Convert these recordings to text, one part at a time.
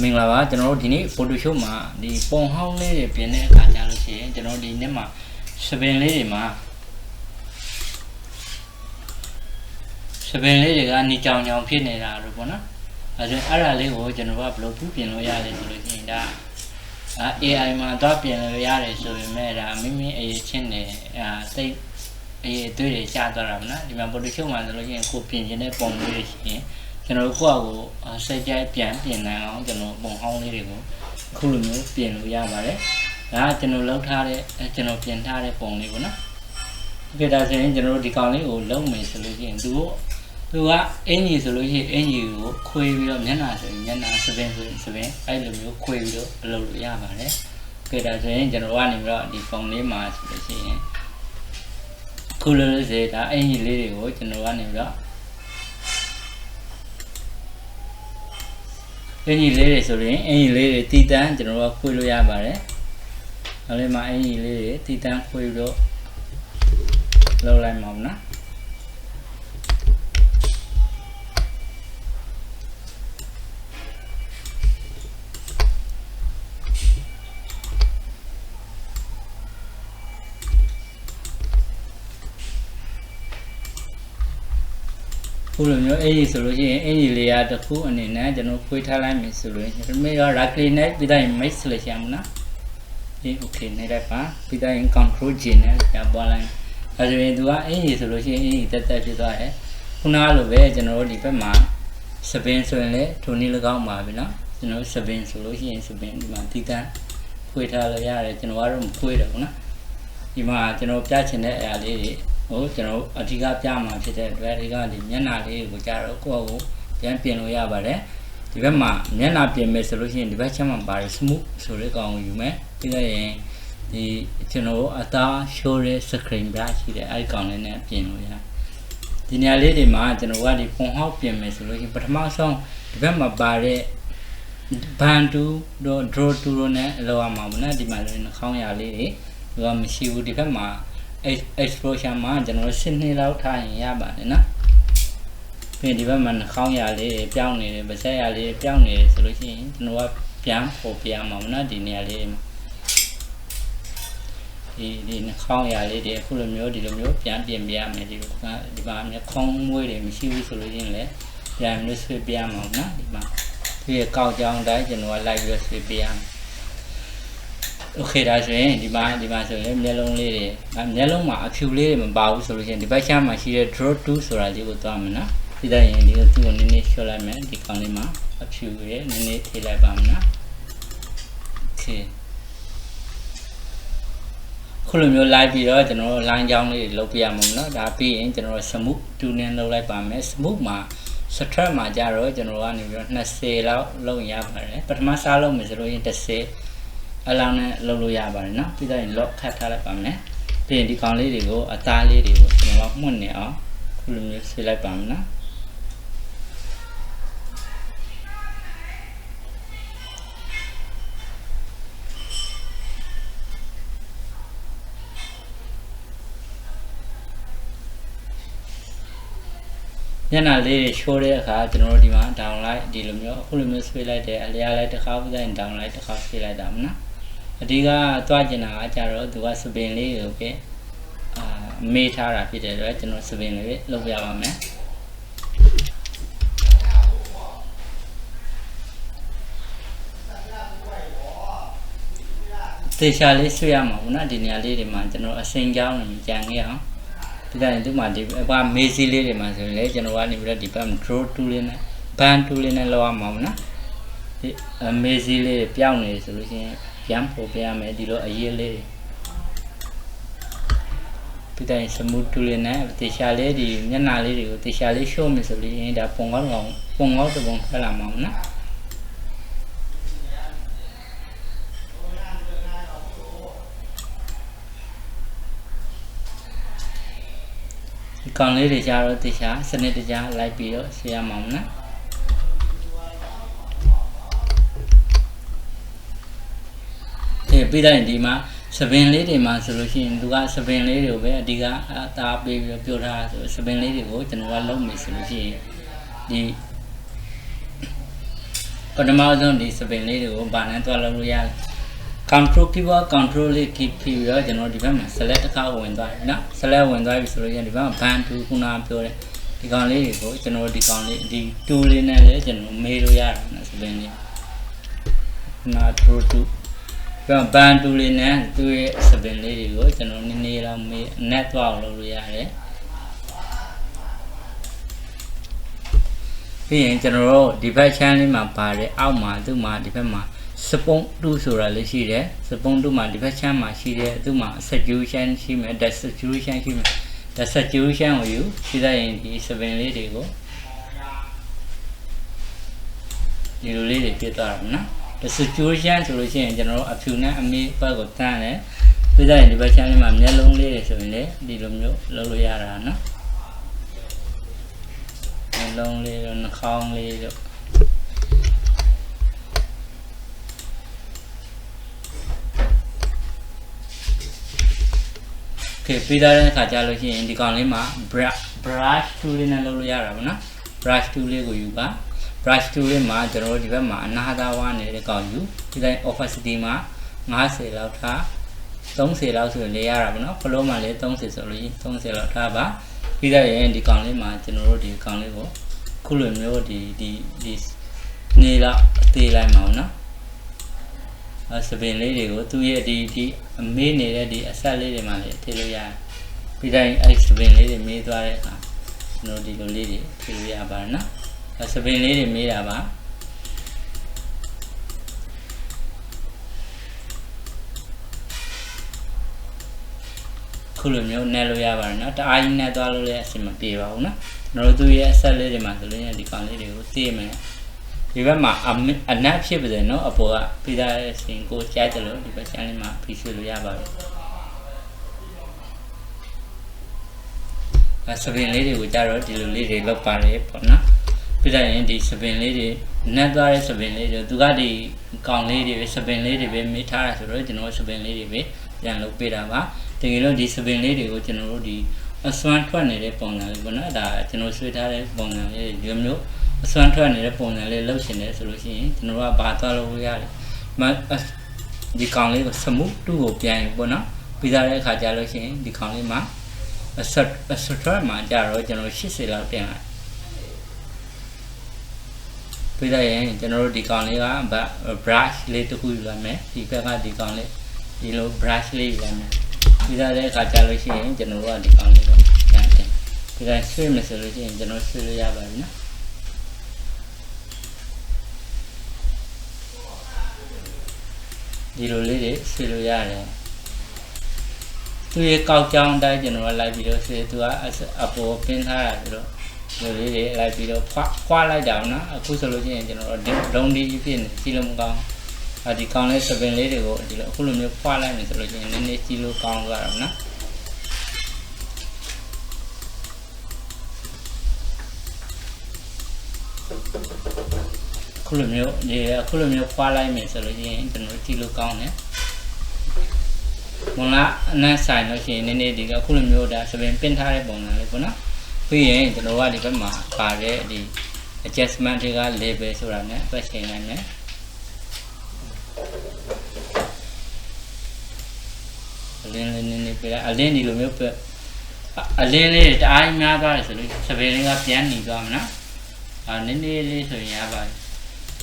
မင်္ဂလာပါကျွန်တော်တို့ဒီနေ့ Photoshop မှာဒီပုံဟောင်းလေးတွေပြင်တဲ့အခါကျလို့ရှိရင်ကျွန်တော်ဒီနေ့မှာစပင်လေးတွေမှာစပင်လေးတွေကနေကြောင်ကြောင်ဖြစ်နေတာလို့ပေါ့နော်အဲဒါအဲ့ဒါလေးကိုကျွန်တော်ကဘယ်လိုပြုပြင်လို့ရလဲဆိုလို့ရှိရင်ဒါအာ AI မှာတော့ပြင်လို့ရတယ်ဆိုပေမဲ့ဒါမိမိအရေးချင်းနေအာစိတ်အရေးအသွေးတွေကျသွားတာပေါ့နော်ဒီမှာ Photoshop မှာဆိုလို့ရှိရင်ကိုပြင်ခြင်းတဲ့ပုံလေးတွေရှိရင် ကျွန်တော်တို့ကိုယ့်အကိုစိတ်ကြိုက်ပြန်ပြင်နိုင်အောင်ကျွန်တော်ပုံဟောင်းလေးတွေကိုအခုလိုမျိုးပြင်လို့ရပါတယ်။ဒါကကျွန်တော်လောက်ထားတဲ့အဲကျွန်တော်ပြင်ထားတဲ့ပုံလေးပေါ့နော်။ဒီဒါဆိုရင်ကျွန်တော်တို့ဒီကောင်လေးကိုလုံးမယ်ဆိုလို့ရှိရင်သူကသူကအင်ကြီးဆိုလို့ရှိရင်အင်ကြီးကိုခွေပြီးတော့မျက်နှာဆိုရင်မျက်နှာစပင်ဆိုရင်စပင်အဲ့လိုမျိုးခွေပြီးတော့အလုပ်လို့ရပါတယ်။ဒီဒါဆိုရင်ကျွန်တော်ကနေပြီးတော့ဒီပုံလေးမှာဆိုလို့ရှိရင်ခုလိုလေးစေဒါအင်ကြီးလေးတွေကိုကျွန်တော်ကနေပြီးတော့ အင်ကြီးလေးတွေဆိုရင်အင်ကြီးလေးတွေတီတန်းကျွန်တော်တို့ခွေးလို့ရပါတယ်။နောက်လေးမှာအင်ကြီးလေးတွေတီတန်းခွေးပြီးတော့လောက်လိုက်မှာပေါ့နော် ခုလိုမျိုးအင်ကြီးဆိုလို့ရှိရင်အင်ကြီးလေးရတစ်ခုအနေနဲ့ကျွန်တော်ခွေးထားလိုက်မယ်ဆိုလို့ရှိရင်ဒီမဲ့ရော right click နဲ့ပြီးတိုင်း mix လို့ရှိရမှာနော်ဒီ okay နဲ့လိုက်ပါပြီးတိုင်း control J နဲ့ပြန်ပွားလိုက်အဲဒါရင်သူကအင်ကြီးဆိုလို့ရှိရင်အင်ကြီးတက်တက်ဖြစ်သွားတယ်ခုနကလိုပဲကျွန်တော်တို့ဒီဘက်မှာစပင်ဆိုရင်လည်းထိုနည်း၎င်းပါပြီနော်ကျွန်တော်စပင်ဆိုလို့ရှိရင်စပင်ဒီမှာတီးတန်းခွေးထားလို့ရတယ်ကျွန်တော်ကတော့မခွေးတော့ဘူးနော်ဒီမှာကျွန်တော်ပြချင်တဲ့အရာလေးတွေ ဟိုကျွန်တော်အဓိကပြမှာဖြစ်တဲ့အတွက်ဒီကဒီမျက်နှာလေးကိုကြတော့ကိုယ့်အကိုပြန်ပြင်လို့ရပါတယ်ဒီဘက်မှာမျက်နှာပြင်မယ်ဆိုလို့ရှိရင်ဒီဘက်ချက်မှာပါတယ် smooth ဆိုတဲ့ကောင်ကိုယူမယ်ပြီးတော့ရင်ဒီကျွန်တော်အသား show တဲ့ screen brush ရှိတယ်အဲဒီကောင်လေးနဲ့ပြင်လို့ရဒီနေရာလေးတွေမှာကျွန်တော်ကဒီပုံဟောက်ပြင်မယ်ဆိုလို့ရှိရင်ပထမဆုံးဒီဘက်မှာပါတဲ့ဘန်တူတော့ draw to တော့ ਨੇ လောရမှာမနော်ဒီမှာလည်းနှာခေါင်းရလေးတွေသူကမရှိဘူးဒီဘက်မှာ exposure မှာကျွန်တော်10နှစ်လောက်ထားရင်ရပါတယ်နော်ပြီးဒီဘက်မှာနှာခေါင်းရလေးတွေပြောင်းနေတယ်ပါးစပ်ရလေးတွေပြောင်းနေတယ်ဆိုလို့ရှိရင်ကျွန်တော်ကပြန်ပေါ်ပြမှာမနော်ဒီနေရာလေးတွေမှာဒီဒီနှာခေါင်းရလေးတွေအခုလိုမျိုးဒီလိုမျိုးပြန်ပြင်ပြရမယ်ဒီလိုကဒီမှာမျက်ခုံးမွေးတွေမရှိဘူးဆိုလို့ရှိရင်လည်းပြန်လို့ဆွေးပြရမှာနော်ဒီမှာဒီကောက်ကြောင်းတိုင်းကျွန်တော်ကလိုက်ပြီးတော့ဆွေးပြရမယ် โอเคဒါဆိုရင်ဒီမှာဒီမှာဆိုရင်မျက်လုံးလေးတွေအဲမျက်လုံးမှာအဖြူလေးတွေမပါဘူးဆိုလို့ရှိရင်ဒီဘက်ချမ်းမှာရှိတဲ့ draw to ဆိုတာလေးကိုသွားမယ်နော်ပြီးတော့ရင်ဒီကိုသူ့ကိုနည်းနည်းရှော့လိုက်မယ်ဒီကောင်လေးမှာအဖြူရဲ့နည်းနည်းထည့်လိုက်ပါမယ်နော်โอเคခုလိုမျိုးလိုက်ပြီးတော့ကျွန်တော်တို့ line ကြောင်းလေးတွေလုပ်ပြရမှာမနော်ဒါပြီးရင်ကျွန်တော်တို့ smooth 2နဲ့လုပ်လိုက်ပါမယ် smooth မှာ strap မှာကြတော့ကျွန်တော်ကနေပြီးတော့20လောက်လုပ်ရပါတယ်ပထမစားလုပ်မယ်ဆိုလို့ရင်30 အလောင်းနဲ့လုပ်လို့ရပါတယ်နော်ပြီးတော့ရင် lock ခတ်ထားလိုက်ပါမယ်ပြီးရင်ဒီကောင်လေးတွေကိုအသားလေးတွေကိုကျွန်တော်မှွင့်နေအောင်ခုလိုမျိုးဆေးလိုက်ပါမယ်နော်ညနာလေးတွေရှိုးတဲ့အခါကျွန်တော်တို့ဒီမှာ down လိုက်ဒီလိုမျိုးအခုလိုမျိုးဆွေးလိုက်တယ်အလျားလိုက်တစ်ခါပြီးတိုင်း down လိုက်တစ်ခါဆွေးလိုက်တာမနော် အဓိကသွားကျင်တာကကြတော့သူကစပင်လေးကိုပဲအာမေးထားတာဖြစ်တဲ့အတွက်ကျွန်တော်စပင်လေးပဲလုပ်ပြပါမယ်တေချာလေးဆွဲရမှာဘူးနော်ဒီနေရာလေးတွေမှာကျွန်တော်အစင်ကြောင်းနေကြံခဲ့အောင်ဒီတိုင်းဒီမှာဒီဘာမေးစီလေးတွေမှာဆိုရင်လေကျွန်တော်ကနေပြီးတော့ဒီဘက် draw tool လေးနဲ့ band tool လေးနဲ့လောက်ရမှာမနော်ဒီမေးစီလေးပြောင်းနေဆိုလို့ရှိရင် ပြန်ပို့ပြရမယ်ဒီလိုအရေးလေးဒီတိုင်း smooth tool လေးနဲ့တေချာလေးဒီမျက်နှာလေးတွေကိုတေချာလေး show မယ်ဆိုလို့ရှိရင်ဒါပုံကောင်းကောင်ပုံကောင်းတစ်ပုံထွက်လာမှာမနော်ဒီကောင်လေးတွေကြတော့တေချာစနစ်တကျလိုက်ပြီးတော့ရှင်းရမှာမနော် ဒီပြီးတိုင်းဒီမှာစပင်လေးတွေမှာဆိုလို့ရှိရင်သူကစပင်လေးတွေကိုပဲအဓိကအသားပေးပြီးတော့ပြောထားတာဆိုစပင်လေးတွေကိုကျွန်တော်ကလုံးမယ်ဆိုလို့ရှိရင်ဒီပထမဆုံးဒီစပင်လေးတွေကိုဗာနဲ့သွားလုပ်လို့ရတယ် control keyboard control လေး keep ပြီးတော့ကျွန်တော်ဒီဘက်မှာ select တစ်ခါဝင်သွားပြီနော် select ဝင်သွားပြီဆိုလို့ရင်ဒီဘက်မှာ ban to ခုနကပြောတဲ့ဒီကောင်လေးတွေကိုကျွန်တော်ဒီကောင်လေးဒီ tool လေးနဲ့လည်းကျွန်တော်မေးလို့ရတယ်နော်စပင်လေးနာ true to ပြန် ban to လေးနဲ့သူ့ရဲ့စပင်လေးတွေကိုကျွန်တော်နည်းနည်းတော့မေး net သွားအောင်လုပ်လို့ရတယ်ပြီးရင်ကျွန်တော်တို့ဒီဘက် channel လေးမှာပါတယ်အောက်မှာသူ့မှာဒီဘက်မှာစပုံတူဆိုတာလည်းရှိတယ်စပုံတူမှာဒီဘက် channel မှာရှိတယ်သူ့မှာ saturation ရှိမယ် depth saturation ရှိမယ် depth saturation ကိုယူပြီးတော့ရင်ဒီ7လေးတွေကိုဒီလိုလေးတွေပြတ်သွားတာနော် depth saturation ဆိုလို့ရှိရင်ကျွန်တော်တို့အဖြူနဲ့အမေးဘက်ကိုတန်းတယ်ပြီးတော့ရင်ဒီဘက် channel မှာမျက်လုံးလေးတွေဆိုရင်လည်းဒီလိုမျိုးလုပ်လို့ရတာနော်မျက်လုံးလေးတို့နှာခေါင်းလေးတို့ကဲပြီးသားတဲ့အခါကျလို့ရှိရင်ဒီကောင်လေးမှာ brush brush tool လေးနဲ့လုပ်လို့ရတာပေါ့နော် brush tool လေးကိုယူပါ brush tool လေးမှာကျွန်တော်တို့ဒီဘက်မှာအနာသာဝါနေတဲ့ကောင်ယူဒီတိုင်း opacity မှာ90လောက်ထား30လောက်ဆိုရင်လေးရတာပေါ့နော် flow မှာလည်း30ဆိုလို့ရှိရင်30လောက်ထားပါပြီးတော့ရင်ဒီကောင်လေးမှာကျွန်တော်တို့ဒီကောင်လေးကိုခုလိုမျိုးဒီဒီဒီနေလောက်အသေးလိုက်မှာပေါ့နော်အဲစပင်လေးတွေကိုသူ့ရဲ့ဒီဒီအမေးနေတဲ့ဒီအဆက်လေးတွေမှာလည်းထည့်လို့ရတယ်ပြီးတိုင်းအဲ့စပင်လေးတွေမေးသွားတဲ့အခါကျွန်တော်ဒီလိုလေးတွေထည့်လို့ရပါတယ်နော်အဲ စပင်လေးတွေမေးတာပါခုလိုမျိုးနဲ့လို့ရပါတယ်နော်တအားကြီးနဲ့သွားလို့လည်းအဆင်မပြေပါဘူးနော်ကျွန်တော်တို့သူ့ရဲ့အဆက်လေးတွေမှာဆိုလို့ရင်ဒီကောင်လေးတွေကိုသိမယ်ဒီဘက်မှာအနက်ဖြစ်ပါတယ်နော်အပေါ်ကပြီးသားတဲ့စင်ကိုကြားကြလို့ဒီဘက်ချမ်းလေးမှာပြီးဆွေးလို့ရပါပြီအဲစပင်လေးတွေကိုကြတော့ဒီလိုလေးတွေလောက်ပါတယ်ပေါ့နော် ပြီးတော့ရင်ဒီစပင်လေးတွေနက်သွားတဲ့စပင်လေးတွေသူကဒီကောင်လေးတွေပဲစပင်လေးတွေပဲမေးထားတာဆိုတော့ကျွန်တော်စပင်လေးတွေပဲပြန်လုပ်ပေးတာပါတကယ်လို့ဒီစပင်လေးတွေကိုကျွန်တော်တို့ဒီအစွမ်းထွက်နေတဲ့ပုံစံလေးပေါ့နော်ဒါကျွန်တော်ဆွေးထားတဲ့ပုံစံလေးဒီလိုမျိုးအစွမ်းထွက်နေတဲ့ပုံစံလေးလှုပ်ရှင်နေဆိုလို့ရှိရင်ကျွန်တော်တို့ကဘာသွားလို့ရတယ်မဒီကောင်လေးကိုစမှုတူကိုပြန်ပေါ့နော်ပြီးသားတဲ့အခါကျလို့ရှိရင်ဒီကောင်လေးမှာအဆက်အဆက်ထွက်မှာကြတော့ကျွန်တော်80လောက်တင်လိုက် ပြီးတော့ရင်ကျွန်တော်တို့ဒီကောင်လေးက brush လေးတစ်ခုယူလိုက်မယ်ဒီဘက်ကဒီကောင်လေးဒီလို brush လေးယူလိုက်မယ်ပြီးသားတဲ့အခါကျလို့ရှိရင်ကျွန်တော်တို့ကဒီကောင်လေးကိုပြန်တင်ပြီးတော့ဆွေးမယ်ဆိုလို့ရှိရင်ကျွန်တော်ဆွေးလို့ရပါပြီနော်ဒီလိုလေးတွေဆွေးလို့ရတယ်သူရဲ့ကောက်ကြောင်းတိုင်းကျွန်တော်ကလိုက်ပြီးတော့ဆွေးသူကအပေါ်ပင်းထားတာဆိုတော့ ဒီလေးတွေလိုက်ပြီးတော့ဖွာဖွာလိုက်တာနော်အခုဆိုလို့ရှိရင်ကျွန်တော်တို့ဒုံဒီဖြစ်နေစီလုံးကောင်းအဒီကောင်းလေးစပင်လေးတွေကိုဒီလိုအခုလိုမျိုးဖွာလိုက်မယ်ဆိုလို့ရှိရင်နည်းနည်းစီလို့ကောင်းသွားတာနော်ခုလိုမျိုးဒီအခုလိုမျိုးဖွာလိုက်မယ်ဆိုလို့ရှိရင်ကျွန်တော်ကြည့်လို့ကောင်းတယ်မလားအနက်ဆိုင်လို့ရှိရင်နည်းနည်းဒီကအခုလိုမျိုးဒါစပင်ပင်းထားတဲ့ပုံစံလေးပေါ့နော် ပြီးရင်ကျွန်တော်ကဒီဘက်မှာပါတဲ့ဒီ adjustment တွေက label ဆိုတာ ਨੇ အပတ်ချိန်နိုင်တယ်အလင်းလေးနည်းနည်းပြလိုက်အလင်းဒီလိုမျိုးပြအလင်းလေးတအားကြီးများသွားတယ်ဆိုလို့စပယ်လေးကပြန်หนีသွားမှာနော်အာနည်းနည်းလေးဆိုရင်ရပါတယ်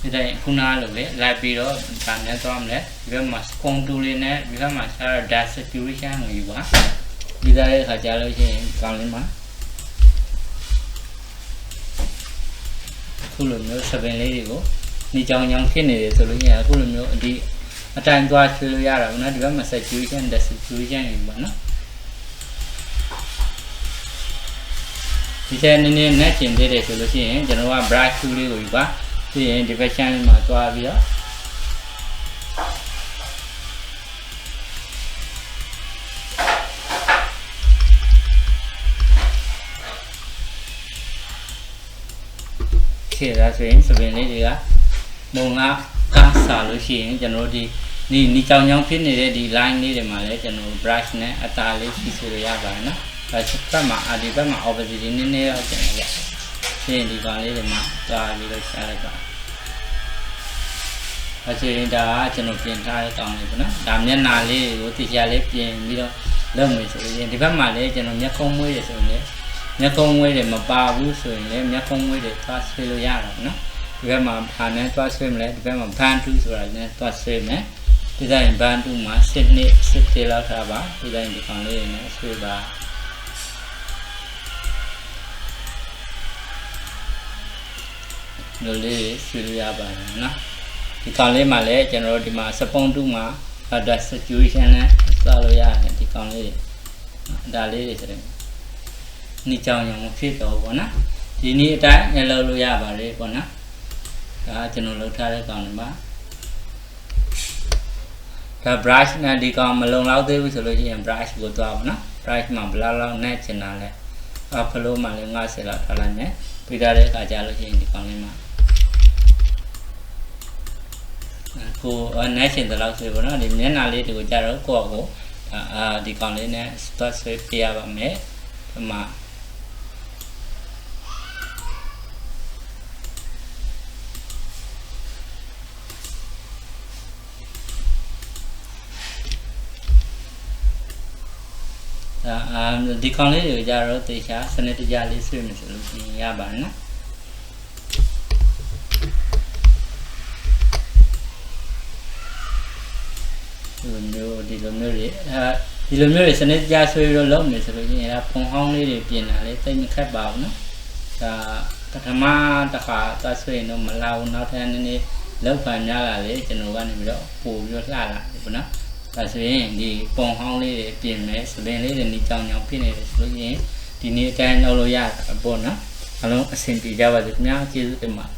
ဒီတိုင်းခုနလိုပဲလိုက်ပြီးတော့ဗာနဲ့သွားမလဲဒီဘက်မှာ scone tool လေးနဲ့ဒီဘက်မှာဆရာ dust saturation ကိုယူပါဒီသားရဲ့ခါကြာလို့ရှိရင်ကောင်းလေးမှာ ခုလိုမျိုး7လေးတွေကိုနေကြောင်ကြောင်ဖြစ်နေတယ်ဆိုလို့ရှိရင်အခုလိုမျိုးဒီအတိုင်းသွားချွေလို့ရတာပေါ့နော်ဒီဘက်မှာ saturation desaturation ယူပါနော်ဒီထဲနည်းနည်းနဲ့ကျင်သေးတယ်ဆိုလို့ရှိရင်ကျွန်တော်က brush tool လေးကိုယူပါပြီးရင်ဒီဘက် channel မှာသွားပြီးတော့ ခေဒါဆိုရင်စပင်လေးတွေကမုံကကားစားလို့ရှိရင်ကျွန်တော်ဒီဒီနီချောင်ချောင်ဖြစ်နေတဲ့ဒီ line လေးတွေမှာလည်းကျွန်တော် brush နဲ့အသားလေးဖြည့်ဆွေရရပါတယ်နော်အဲစပတ်မှာအဒီဘက်မှာ opposite နည်းနည်းတော့ကျွန်တော်ရရှင်းဒီကောင်လေးတွေမှာသွားပြီးတော့ရှားလိုက်ပါအဲဆိုရင်ဒါကကျွန်တော်ပြင်ထားတဲ့ကောင်းလေးပေါ့နော်ဒါမျက်နှာလေးကိုတိကျလေးပြင်ပြီးတော့လုပ်မယ်ဆိုရင်ဒီဘက်မှာလည်းကျွန်တော်မျက်ခုံးမွေးရဆိုရင်လည်း မျက်ခုံးမွေးတယ်မပါဘူးဆိုရင်လည်းမျက်ခုံးမွေးတယ်သွားဆွေးလို့ရတာပေါ့နော်ဒီဘက်မှာဘာနဲ့သွားဆွေးမလဲဒီဘက်မှာဘန်တူဆိုတာလည်းသွားဆွေးမယ်ဒီဇိုင်းဘန်တူမှာ7နှစ်7တေလောက်ထားပါဒီဇိုင်းဒီကောင်လေးနဲ့ဆွေးပါလိုလေးဆွေးလို့ရပါတယ်နော်ဒီကောင်လေးမှာလည်းကျွန်တော်တို့ဒီမှာစပုံတူမှာ data situation နဲ့စလို့ရတယ်ဒီကောင်လေးတွေဒါလေးတွေဆိုရင် นี่ကြောင်ရောင်မဖြစ်တော့ဘောနော်ဒီနေ့အတိုင်းလည်းလုပ်လို့ရပါတယ်ပေါ့နော်ဒါကျွန်တော်လုပ်ထားတဲ့ကောင်တွေမှာဒါ brush နဲ့ဒီကောင်မလုံလောက်သေးဘူးဆိုလို့ရှိရင် brush ကိုသွားပါနော် brush မှာဘယ်လောက်လောက်နဲ့ချင်တာလဲအဖလိုမှာလည်း90လောက်ထားလိုက်မယ်ပြီးသားတဲ့အခါကျလို့ရှိရင်ဒီကောင်လေးမှာကိုအနေရှင်တလောက်ဆိုပေါ့နော်ဒီမျက်နှာလေးတွေကိုကြတော့ကိုယ့်အကိုအာဒီကောင်လေးနဲ့ start ဆွဲပြရပါမယ်ဒီမှာ အာဒီကောင်လေးတွေကိုကြတော့တေချာစနစ်တကျလေးဆွဲမယ်ဆိုလို့ရှိရင်ရပါနော်ဒီလိုမျိုးဒီလိုမျိုးတွေအဲဒီလိုမျိုးတွေစနစ်ကြဆွေးပြီးတော့လုပ်နေဆိုလို့ရှိရင်အဲဖုံဟောင်းလေးတွေပြင်တာလေတိတ်မခက်ပါဘူးနော်ဒါပထမတစ်ခါသွားဆွေးရင်တော့မလာဘူးနောက်ထပ်နည်းနည်းလောက်ခံများလာလေကျွန်တော်ကနေပြီးတော့ပို့ပြီးတော့လှလာတယ်ပေါ့နော် ဒါဆိုရင်ဒီပုံဟောင်းလေးတွေပြင်မယ်စပင်လေးတွေနီကြောင်ကြောင်ဖြစ်နေတယ်ဆိုလို့ရှိရင်ဒီနေ့အတိုင်းလုပ်လို့ရတာပေါ့နော်အလုံးအဆင်ပြေကြပါစေခင်ဗျာကျေးဇူးတင်ပါတယ်